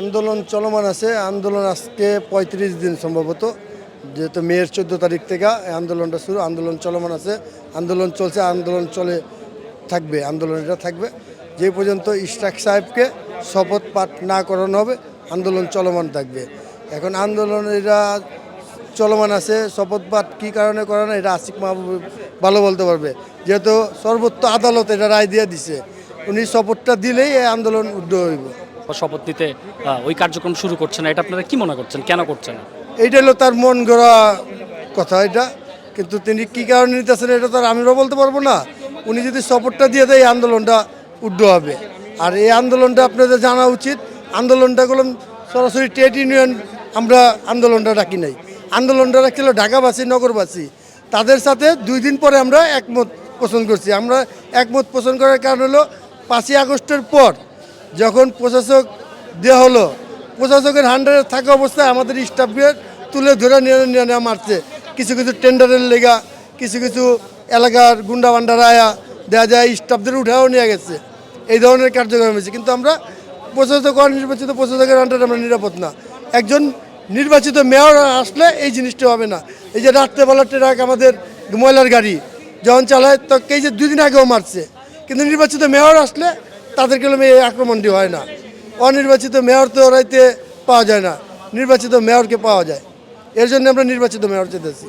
আন্দোলন চলমান আছে। আন্দোলন আজকে পঁয়ত্রিশ দিন সম্ভবত। যেহেতু মেয়ের চোদ্দ তারিখ থেকে এই আন্দোলনটা শুরু, আন্দোলন চলমান আছে। আন্দোলন চলছে, আন্দোলন চলে থাকবে, আন্দোলন এটা থাকবে। যে পর্যন্ত ইশরাক সাহেবকে শপথ পাঠ না করানো হবে, আন্দোলন চলমান থাকবে। এখন আন্দোলন এটা চলমান আছে, শপথ পাঠ কী কারণে করানো এটা আসিক মাহবুব ভালো বলতে পারবে। যেহেতু সর্বোচ্চ আদালত এটা রায় দিয়ে দিছে, উনি শপথটা দিলেই এই আন্দোলন উদ্ধ হইব। শপথ নিতে ওই কার্যক্রম শুরু করছে না, এটা আপনারা কি মনে করছেন? কেন করছেন? এইটা হলো তার মন গড়া কথা এটা। কিন্তু তিনি কী কারণে নিতেছেন এটা তো আমিও বলতে পারব না। উনি যদি সাপোর্টটা দিয়ে দেয়, এই আন্দোলনটা উড্ড হবে। আর এই আন্দোলনটা আপনাদের জানা উচিত। আন্দোলনটা করলাম সরাসরি ট্রেড ইউনিয়ন আমরা আন্দোলনটা ডাকি নাই। আন্দোলনটা রাখছিল ঢাকাবাসী, নগরবাসী। তাদের সাথে দুই দিন পরে আমরা একমত পোষণ করছি। আমরা একমত পোষণ করার কারণ হলো পাঁচই আগস্টের পর যখন প্রশাসক দেওয়া হলো, প্রশাসকের হান্ডারে থাকা অবস্থায় আমাদের স্টাফদের তুলে ধরে নিয়ে নেওয়া মারছে। কিছু কিছু টেন্ডারের লেগা, কিছু কিছু এলাকার গুন্ডা বান্ডারা আয়া দেখা যায়, স্টাফদের উঠাও নিয়ে গেছে। এই ধরনের কার্যক্রম হয়েছে। কিন্তু আমরা প্রশাসক অনির্বাচিত প্রশাসকের আন্ডারে আমরা নিরাপদ না। একজন নির্বাচিত মেয়র আসলে এই জিনিসটা হবে না। এই যে রাত্রেবেলা ট্রাক আমাদের ময়লার গাড়ি যখন চালায়, তো এই যে দুদিন আগেও মারছে। কিন্তু নির্বাচিত মেয়র আসলে তাদেরকে হলো এই আক্রমণটি হয় না। অনির্বাচিত মেয়র তো রাইতে পাওয়া যায় না। নির্বাচিত মেয়রকে পাওয়া যায়। এর জন্য আমরা নির্বাচিত মেয়র চেতেছি